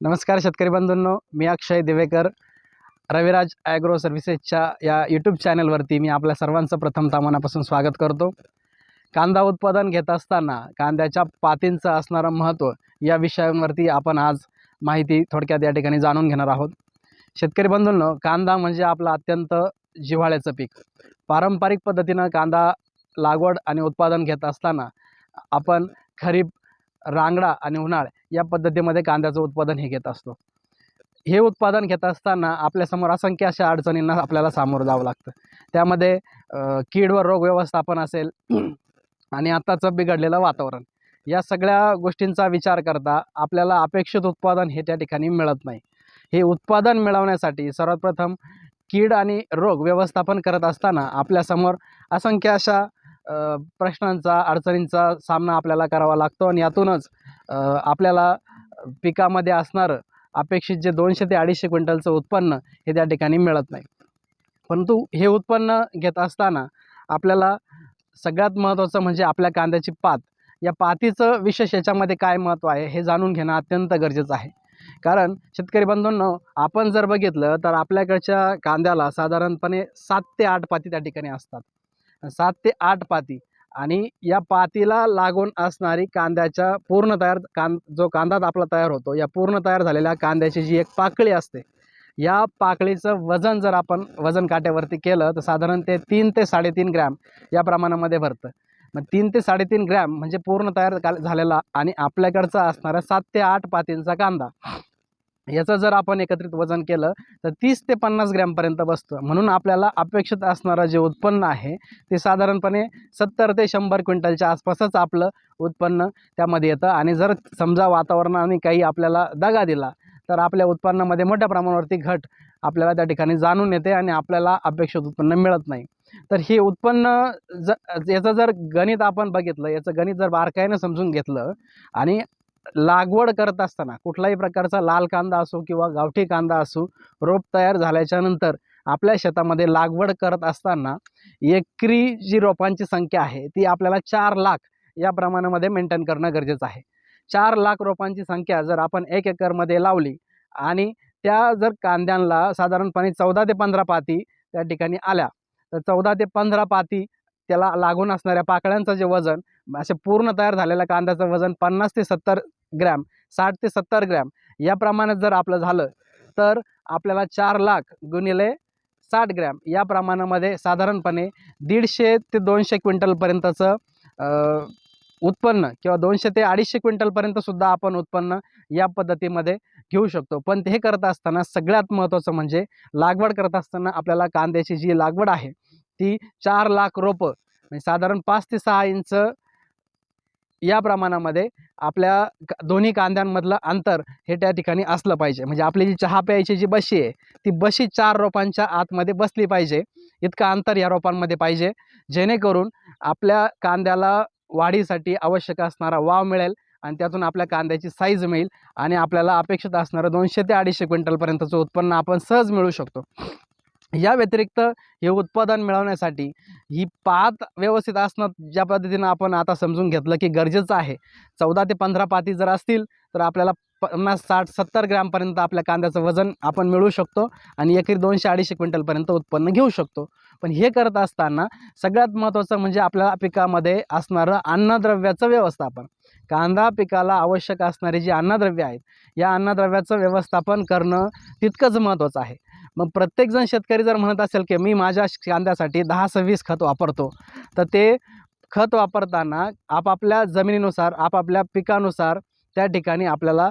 नमस्कार शेतकरी बंधूंनो मी अक्षय दिवेकर रविराज ॲग्रो सर्व्हिसेसच्या या यूट्यूब चॅनलवरती मी आपल्या सर्वांचं प्रथम मनापासून स्वागत करतो. कांदा उत्पादन घेत असताना कांद्याच्या पातींचं असणारं महत्त्व या विषयांवरती आपण आज माहिती थोडक्यात या ठिकाणी जाणून घेणार आहोत. शेतकरी बंधूंनो कांदा म्हणजे आपलं अत्यंत जिव्हाळ्याचं पीक. पारंपरिक पद्धतीनं कांदा लागवड आणि उत्पादन घेत असताना आपण खरीप रांगडा आणि उन्हाळ या पद्धतीमध्ये कांद्याचं उत्पादन हे घेत असतो. हे उत्पादन घेत असताना आपल्यासमोर असंख्य अशा अडचणींना आपल्याला सामोरं जावं लागतं. त्यामध्ये अ, कीड व रोग व्यवस्थापन असेल आणि आत्ताचं बिघडलेलं वातावरण. या सगळ्या गोष्टींचा विचार करता आपल्याला अपेक्षित उत्पादन हे त्या ठिकाणी मिळत नाही. हे उत्पादन मिळवण्यासाठी सर्वात प्रथम कीड आणि रोग व्यवस्थापन करत असताना आपल्यासमोर असंख्य अशा प्रश्नांचा अडचणींचा सामना आपल्याला करावा लागतो आणि यातूनच आपल्याला पिकामध्ये असणारं अपेक्षित जे दोनशे ते अडीचशे क्विंटलचं उत्पन्न हे त्या ठिकाणी मिळत नाही. परंतु हे उत्पन्न घेत असताना आपल्याला सगळ्यात महत्त्वाचं म्हणजे आपल्या कांद्याची पात. या पातीचं विशेष याच्यामध्ये काय महत्त्व आहे हे जाणून घेणं अत्यंत गरजेचं आहे. कारण शेतकरी बंधूंनो आपण जर बघितलं तर आपल्याकडच्या कांद्याला साधारणपणे सात ते आठ पाती त्या ठिकाणी असतात. सात ते आठ पाती आणि या पातीला लागून असणारी कांद्याच्या पूर्ण तयार कां जो कांदा आपला तयार होतो या पूर्ण तयार झालेल्या कांद्याची जी एक पाकळी असते या पाकळीचं वजन जर आपण वजन काट्यावरती केलं तर साधारण ते तीन ते साडेतीन ग्रॅम या प्रमाणामध्ये भरतं. मग तीन ते साडेतीन ग्रॅम म्हणजे पूर्ण तयार का झालेला आणि आपल्याकडचा असणारा सात ते आठ पातींचा कांदा. याचं जर आपण एकत्रित वजन केलं तर तीस ते पन्नास ग्रॅमपर्यंत बसतं. म्हणून आपल्याला अपेक्षित असणारं जे उत्पन्न आहे ते साधारणपणे सत्तर ते शंभर क्विंटलच्या आसपासच आपलं उत्पन्न त्यामध्ये येतं. आणि जर समजा वातावरणाने काही आपल्याला दगा दिला तर आपल्या उत्पन्नामध्ये मोठ्या प्रमाणावरती घट आपल्याला त्या ठिकाणी जाणून येते आणि आपल्याला अपेक्षित उत्पन्न मिळत नाही. तर हे उत्पन्न ज याचं जर गणित आपण बघितलं याचं गणित जर बारकाईनं समजून घेतलं आणि लागवड करत असताना कुठलाही प्रकारचा लाल कांदा असो किंवा गावठी कांदा असो रोप तयार झाल्याच्यानंतर आपल्या शेतामध्ये लागवड करत असताना एकरी जी रोपांची संख्या आहे ती आपल्याला चार लाख या प्रमाणामध्ये मेंटेन करणं गरजेचं आहे. चार लाख रोपांची संख्या जर आपण एक एकरमध्ये लावली आणि त्या जर कांद्यांना साधारणपणे चौदा ते पंधरा पाती त्या ठिकाणी आल्या तर चौदा ते पंधरा पाती त्याला लागून असणाऱ्या पाकळ्यांचं जे वजन असे पूर्ण तयार झालेल्या कांद्याचं वजन पन्नास ते सत्तर ग्रॅम साठ ते सत्तर ग्रॅम या प्रमाणात जर आपलं झालं तर आपल्याला चार लाख गुणिले साठ ग्रॅम या प्रमाणामध्ये साधारणपणे दीडशे ते दोनशे क्विंटलपर्यंतचं उत्पन्न किंवा दोनशे ते अडीचशे क्विंटलपर्यंतसुद्धा आपण उत्पन्न या पद्धतीमध्ये घेऊ शकतो. पण ते हे करत असताना सगळ्यात महत्त्वाचं म्हणजे लागवड करत असताना आपल्याला कांद्याची जी लागवड आहे ती चार लाख रोपं म्हणजे साधारण पाच ते सहा इंच या प्रमाणामध्ये आपल्या दोन्ही कांद्यांमधलं अंतर हे त्या ठिकाणी असलं पाहिजे. म्हणजे आपली जी चहा प्यायची जी बशी आहे ती बशी चार रोपांच्या आतमध्ये बसली पाहिजे. इतकं अंतर या रोपांमध्ये पाहिजे. जेणेकरून आपल्या कांद्याला वाढीसाठी आवश्यक असणारा वाव मिळेल आणि त्यातून आपल्या कांद्याची साईज मिळेल आणि आपल्याला अपेक्षित असणारं दोनशे ते अडीचशे क्विंटलपर्यंतचं उत्पन्न आपण सहज मिळू शकतो. या व्यतिरिक्त हे उत्पादन मिळवण्यासाठी ही पात व्यवस्थित असणं ज्या पद्धतीनं आपण आता समजून घेतलं की गरजेचं आहे. चौदा ते पंधरा पाती जर असतील तर आपल्याला पन्नास साठ सत्तर ग्रॅमपर्यंत आपल्या कांद्याचं वजन आपण मिळू शकतो आणि एकरी दोनशे अडीचशे क्विंटलपर्यंत उत्पन्न घेऊ शकतो. पण हे करत असताना सगळ्यात महत्त्वाचं म्हणजे आपल्या पिकामध्ये असणारं अन्नद्रव्याचं व्यवस्थापन. कांदा पिकाला आवश्यक असणारी जी अन्नद्रव्य आहेत या अन्नद्रव्याचं व्यवस्थापन करणं तितकंच महत्त्वाचं आहे. मग प्रत्येकजण शेतकरी जर म्हणत असेल की मी माझ्या कांद्यासाठी दहा सव्वीस खत वापरतो तर ते खत वापरताना आपापल्या जमिनीनुसार आपापल्या पिकानुसार त्या ठिकाणी आपल्याला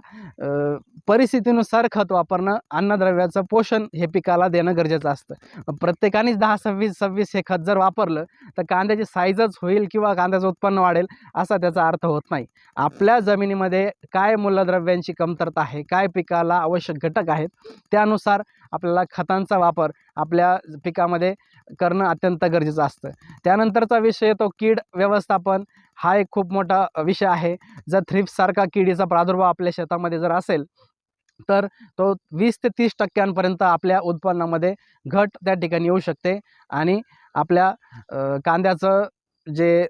परिस्थितीनुसार खत वापरणं अन्नद्रव्याचं पोषण हे पिकाला देणं गरजेचं असतं. प्रत्येकानेच दहा सव्वीस सव्वीस हे खत जर वापरलं तर कांद्याची साईजच होईल किंवा कांद्याचं उत्पन्न वाढेल असा त्याचा अर्थ होत नाही. आपल्या जमिनीमध्ये काय मूलद्रव्यांची कमतरता आहे काय पिकाला आवश्यक घटक आहेत त्यानुसार आपल्याला खतांचा वापर आपल्या पिकामध्ये करणं अत्यंत गरजेचं असतं. त्यानंतरचा विषय तो कीड व्यवस्थापन हा एक खूप मोठा विषय आहे. जर थ्रिप्ससारखा किडीचा प्रादुर्भाव आपल्या शेतामध्ये जर असेल तर तो वीस ते तीस टक्क्यांपर्यंत आपल्या उत्पन्नामध्ये घट त्या ठिकाणी येऊ शकते आणि आपल्या कांद्याचं जे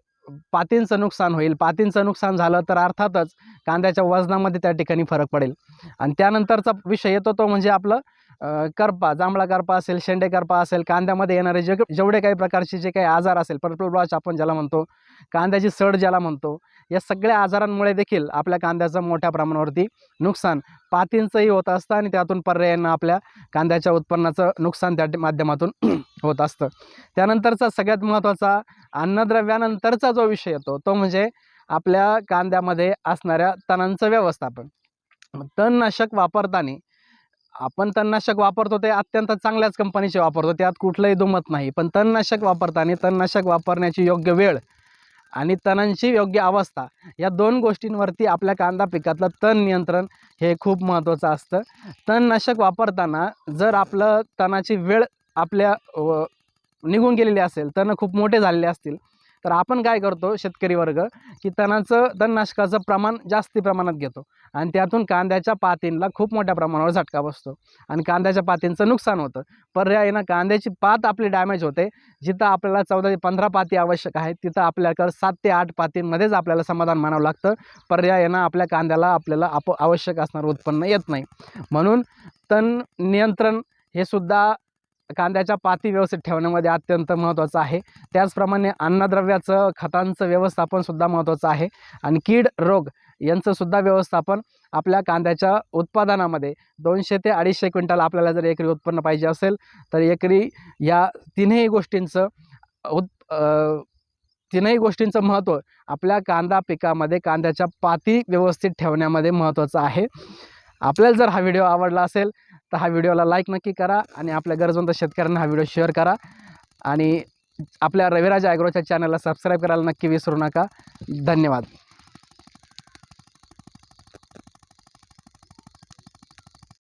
पातींचं नुकसान होईल पातींचं नुकसान झालं तर अर्थातच कांद्याच्या वजनामध्ये त्या ठिकाणी फरक पडेल. आणि त्यानंतरचा विषय येतो तो म्हणजे आपलं करपा जांभळा करपा असेल शेंडे करपा असेल कांद्यामध्ये येणारे जे जेवढे काही प्रकारचे जे काही आजार असेल पर्पल ब्लॉच आपण ज्याला म्हणतो कांद्याची सड ज्याला म्हणतो या सगळ्या आजारांमुळे देखील आपल्या कांद्याचं मोठ्या प्रमाणावरती नुकसान पातींचंही होत असतं आणि त्यातून पर्यायांना आपल्या कांद्याच्या उत्पन्नाचं नुकसान त्या माध्यमातून होत असतं. त्यानंतरचा सगळ्यात महत्त्वाचा अन्नद्रव्यानंतरचा जो विषय येतो तो म्हणजे आपल्या कांद्यामध्ये असणाऱ्या तणांचं व्यवस्थापन. तणनाशक वापरताना आपण तणनाशक वापरतो ते अत्यंत चांगल्याच कंपनीचे वापरतो. त्यात कुठलंही दुमत नाही. पण तणनाशक वापरताना तणनाशक वापरण्याची योग्य वेळ आणि तणांची योग्य अवस्था या दोन गोष्टींवरती आपल्या कांदा पिकातलं तण नियंत्रण हे खूप महत्त्वाचं असतं. तणनाशक वापरताना जर आपलं तणाची वेळ आपल्या व- निघून गेलेली असेल तण खूप मोठे झालेले असतील तर आपण काय करतो शेतकरी वर्ग की तणाचं तणनाशकाचं प्रमाण जास्ती प्रमाणात घेतो. आणि त्यातून कांद्याच्या पातींना खूप मोठ्या प्रमाणावर झटका बसतो. आणि कांद्याच्या पातींचं नुकसान होतं. पर्यायानं कांद्याची पात आपली डॅमेज होते. जिथं आपल्याला चौदा ते पंधरा पाती आवश्यक आहे तिथं आपल्याकडं सात ते आठ पातींमध्येच आपल्याला समाधान मानावं लागतं. पर्यायानं आपल्या कांद्याला आपल्याला आप आवश्यक असणारं उत्पन्न येत नाही. म्हणून तण नियंत्रण हे सुद्धा कांद्याच्या पाती व्यवस्थित ठेवण्यामध्ये अत्यंत महत्त्वाचं आहे. त्याचप्रमाणे अन्नद्रव्याचं खतांचं व्यवस्थापनसुद्धा महत्त्वाचं आहे. आणि कीड रोग यांचं सुद्धा व्यवस्थापन आपल्या कांद्याच्या उत्पादनामध्ये दोनशे ते अडीचशे क्विंटल आपल्याला जर एकरी उत्पन्न पाहिजे असेल तर एकरी या तीनही गोष्टींचं उत् तीनही गोष्टींचं महत्त्व आपल्या कांदा पिकामध्ये कांद्याच्या पाती व्यवस्थित ठेवण्यामध्ये महत्त्वाचं आहे. आपल्याला जर हा व्हिडिओ आवडला असेल तर हा व्हिडिओला लाईक नक्की करा आणि आपल्या गरजवंत शेतकऱ्यांना हा व्हिडिओ शेअर करा. आणि आपल्या रविराज ॲग्रोच्या चॅनलला सबस्क्राईब करायला नक्की विसरू नका. धन्यवाद.